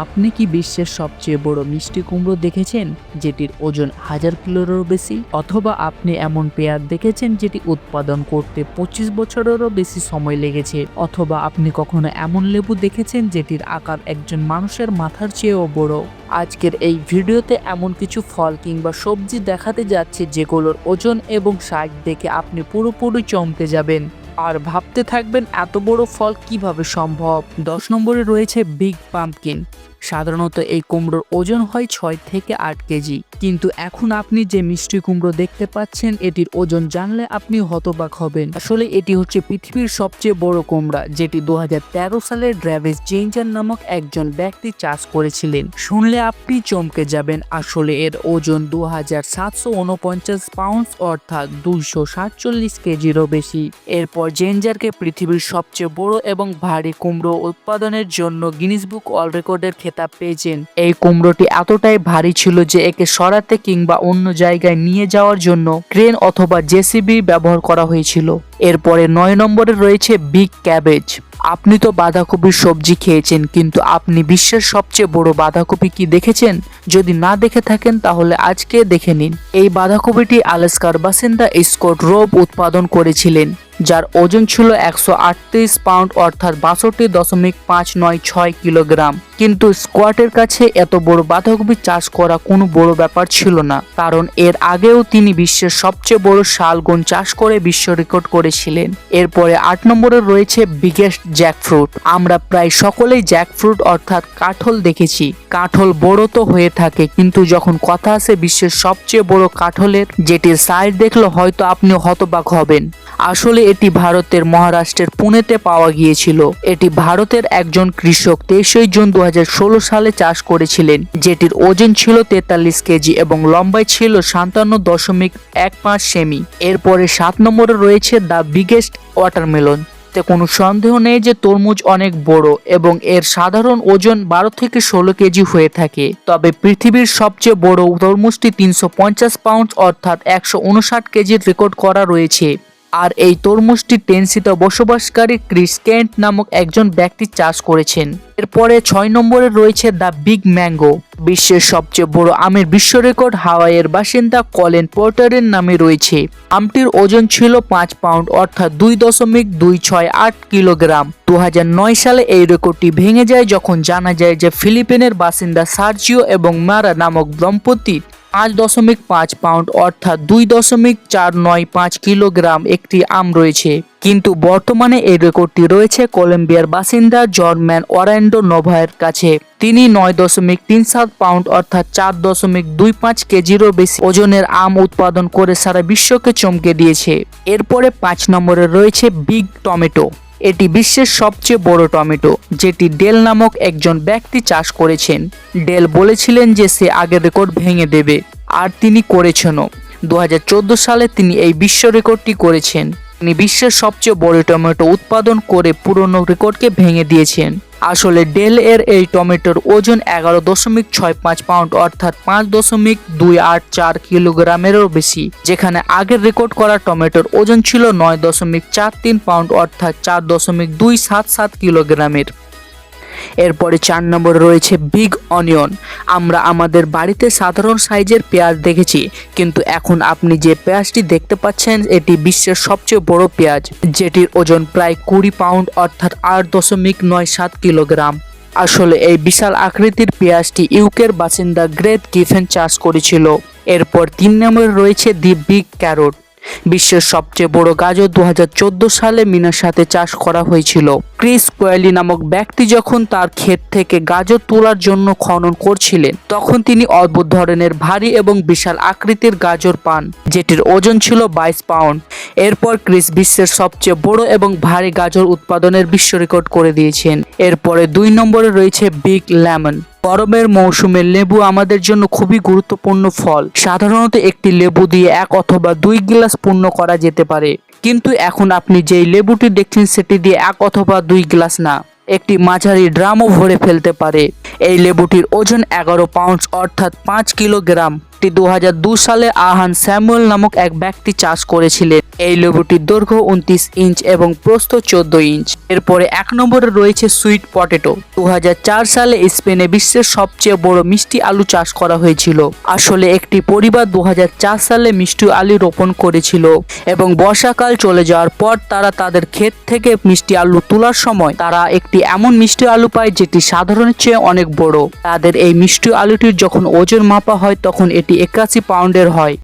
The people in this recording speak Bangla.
আপনি কি বিশ্বের সবচেয়ে বড় মিষ্টি কুমড়ো দেখেছেন, যেটির ওজন হাজার কিলোরও বেশি? অথবা আপনি এমন পেয়ার দেখেছেন, যেটি উৎপাদন করতে পঁচিশ বছরেরও বেশি সময় লেগেছে? অথবা আপনি কখনো এমন লেবু দেখেছেন, যেটির আকার একজন মানুষের মাথার চেয়েও বড়? আজকের এই ভিডিওতে এমন কিছু ফল কিংবা সবজি দেখাতে যাচ্ছে, যেগুলোর ওজন এবং সাইজ দেখে আপনি পুরোপুরি চমকে যাবেন। আর ভাবতে থাকবেন এত বড় ফল কীভাবে সম্ভব? দশ নম্বরে রয়েছে বিগ পাম্পকিন সাধারণত এই কুমড়োর ওজন হয় ছয় থেকে আট কেজি। কিন্তু এখন আপনি যে মিষ্টি কুমড়ো দেখতে পাচ্ছেন, এটির ওজন জানলে আপনি হতবাক হবেন। আসলে এটি হচ্ছে পৃথিবীর সবচেয়ে বড় কুমড়া, যেটি দু সালে ড্রাভেস জেঞ্জার নামক একজন ব্যক্তি চাষ করেছিলেন। শুনলে আপনি চমকে যাবেন, আসলে এর ওজন দু হাজার সাতশো ঊনপঞ্চাশ পাউন্ড অর্থাৎ দুইশো সাতচল্লিশ কেজিরও বেশি। এরপর জেঞ্জারকে পৃথিবীর সবচেয়ে বড় এবং ভারী কুমড়ো উৎপাদনের জন্য গিনিস বুক অল রেকর্ডের খেতাব পেয়েছেন। এই কুমড়োটি এতটাই ভারী ছিল যে একে সরাতে কিংবা অন্য জায়গায় নিয়ে যাওয়ার জন্য ক্রেন অথবা জেসিবি ব্যবহার করা হয়েছিল। এরপরে নয় নম্বরে রয়েছে বিগ ক্যাবেজ। আপনি তো বাঁধাকপির সবজি খেয়েছেন, কিন্তু আপনি বিশ্বের সবচেয়ে বড় বাঁধাকপি কি দেখেছেন? যদি না দেখে থাকেন, তাহলে আজকে দেখে নিন। এই বাঁধাকপিটি আলাস্কার বাসিন্দা স্কট রোব উৎপাদন করেছিলেন, যার ওজন ছিল একশো আটত্রিশ পাউন্ড অর্থাৎ বাষট্টি দশমিক পাঁচ নয় ছয় কিলোগ্রাম। কিন্তু স্কোয়াটের কাছে এত বড় বাঁধাকপি চাষ করা কোনো বড় ব্যাপার ছিল না, কারণ এর আগেও তিনি বিশ্বের সবচেয়ে বড় শালগন চাষ করে বিশ্ব রেকর্ড করেছিলেন। এরপরে আট নম্বরে রয়েছে বিগেস্ট জ্যাকফ্রুট। আমরা প্রায় সকলেই জ্যাকফ্রুট অর্থাৎ কাঠল দেখেছি। কাঠল বড় তো হয়ে থাকে, কিন্তু যখন কথা আসে বিশ্বের সবচেয়ে বড় কাঠলের, যেটির সাইজ দেখলে হয়তো আপনি হতবাক হবেন। আসলে এটি ভারতের মহারাষ্ট্রের পুনেতে পাওয়া গিয়েছিল। এটি ভারতের একজন কৃষক, তেইশই জুন দু সালে চাষ করেছিলেন, যেটির ওজন ছিল তেতাল্লিশ কেজি এবং লম্বাই ছিল সাতান্ন দশমিক এক পাঁচ সেমি। এরপরে সাত নম্বরে রয়েছে দ্য বিগেস্ট ওয়াটারমেলন। তে কোনো সন্দেহ নেই যে তরমুজ অনেক বড় এবং এর সাধারণ ওজন বারো থেকে ষোলো কেজি হয়ে থাকে। তবে পৃথিবীর সবচেয়ে বড় তরমুজটি তিনশো পঞ্চাশ পাউন্ড অর্থাৎ একশো উনষাট কেজির রেকর্ড করা রয়েছে। আর এই তরমুজটি টেনসিতে বসবাসকারী ক্রিস কেন্ট নামক একজন ব্যক্তি চাষ করেছেন। এরপরে ছয় নম্বরে রয়েছে দ্য বিগ ম্যাঙ্গো, বিশ্বের সবচেয়ে বড় আমের বিশ্ব রেকর্ড। হাওয়াইয়ের বাসিন্দা কলেন পোর্টারের নামে রয়েছে। আমটির ওজন ছিল পাঁচ পাউন্ড, অর্থাৎ দুই দশমিক দুই ছয় আট কিলোগ্রাম। দু হাজার নয় সালে এই রেকর্ডটি ভেঙে যায়, যখন জানা যায় যে ফিলিপিনের বাসিন্দা সার্জিও এবং মারা নামক দম্পতি পাঁচ দশমিক পাঁচ পাউন্ড অর্থাৎ দুই দশমিক চার নয় পাঁচ কিলোগ্রাম একটি আম রয়েছে। কিন্তু বর্তমানে এই রেকর্ডটি রয়েছে কলম্বিয়ার বাসিন্দা জর্ম্যান অরান্ডো নোভায়ের কাছে। তিনি নয় দশমিক তিন সাত পাউন্ড অর্থাৎ চার দশমিক দুই পাঁচ কেজিরও বেশি ওজনের আম উৎপাদন করে সারা বিশ্বকে চমকে দিয়েছে। এরপরে পাঁচ নম্বরে রয়েছে বিগ টমেটো। এটি বিশ্বের সবচেয়ে বড় টমেটো, যেটি ডেল নামক একজন ব্যক্তি চাষ করেছেন। ডেল বলেছিলেন যে সে আগের রেকর্ড ভেঙে দেবে, আর তিনি করেছেনও। দু হাজার চোদ্দ সালে তিনি এই বিশ্ব রেকর্ডটি করেছেন। তিনি বিশ্বের সবচেয়ে বড় টমেটো উৎপাদন করে পুরনো রেকর্ডকে ভেঙে দিয়েছেন। আসলে ডেল এর এই টমেটোর ওজন এগারো দশমিক ছয় পাঁচ পাউন্ড অর্থাৎ পাঁচ দশমিক দুই আট চার কিলোগ্রামেরও বেশি, যেখানে আগের রেকর্ড করা টমেটোর ওজন ছিল নয় দশমিক চার তিন পাউন্ড অর্থাৎ চার দশমিক দুই সাত সাত কিলোগ্রামের। এরপরে চার নম্বরে রয়েছে বিগ অনিয়ন আমরা আমাদের বাড়িতে সাধারণ সাইজের পেঁয়াজ দেখেছি, কিন্তু এখন আপনি যে পেঁয়াজটি দেখতে পাচ্ছেন, এটি বিশ্বের সবচেয়ে বড় পেঁয়াজ, যেটির ওজন প্রায় কুড়ি পাউন্ড অর্থাৎ আট দশমিক নয় সাত কিলোগ্রাম। আসলে এই বিশাল আকৃতির পেঁয়াজটি ইউকের বাসিন্দা গ্রেট গিফেন চাষ করেছিল। এরপর তিন নম্বরে রয়েছে দি বিগ ক্যারোট। বিশ্বের সবচেয়ে বড় গাজর দু হাজার চোদ্দ সালে মিনার সাথে চাষ করা হয়েছিল। ক্রিস কোয়েলি নামক ব্যক্তি যখন তার ক্ষেত থেকে গাজর তোলার জন্য খনন করছিলেন, তখন তিনি অদ্ভুত ধরনের ভারী এবং বিশাল আকৃতির গাজর পান, যেটির ওজন ছিল বাইশ পাউন্ড। এরপর ক্রিস বিশ্বের সবচেয়ে বড় এবং ভারী গাজর উৎপাদনের বিশ্ব রেকর্ড করে দিয়েছেন। এরপরে দুই নম্বরে রয়েছে বিগ লেমন। গরমের মৌসুমে লেবু আমাদের জন্য খুবই গুরুত্বপূর্ণ ফল। সাধারণত একটি লেবু দিয়ে এক অথবা দুই গ্লাস পূর্ণ করা যেতে পারে। কিন্তু এখন আপনি যেই লেবুটি দেখছেন সেটি দিয়ে এক অথবা দুই গ্লাস না, একটি মাঝারি ড্রামও ভরে ফেলতে পারে। এই লেবুটির ওজন এগারো পাউন্ড অর্থাৎ পাঁচ কিলোগ্রাম। লেবুটি দু সালে আহান স্যামুয়েল নামক এক ব্যক্তি চাষ করেছিলেন। এই লেবুটির দৈর্ঘ্য উনত্রিশ ইঞ্চ এবং প্রস্থ চোদ্দ ইঞ্চ। এরপরে এক নম্বরে রয়েছে সুইট পটেটো। দু হাজার চার সালে স্পেনে বিশ্বের সবচেয়ে বড় মিষ্টি আলু চাষ করা হয়েছিল। আসলে একটি পরিবার দু হাজার চার সালে মিষ্টি আলু রোপণ করেছিল এবং বর্ষাকাল চলে যাওয়ার পর তারা তাদের ক্ষেত থেকে মিষ্টি আলু তোলার সময় তারা একটি এমন মিষ্টি আলু পায় যেটি সাধারণের চেয়ে অনেক বড়। তাদের এই মিষ্টি আলুটির যখন ওজন মাপা হয় তখন এটি একাশি পাউন্ডের হয়।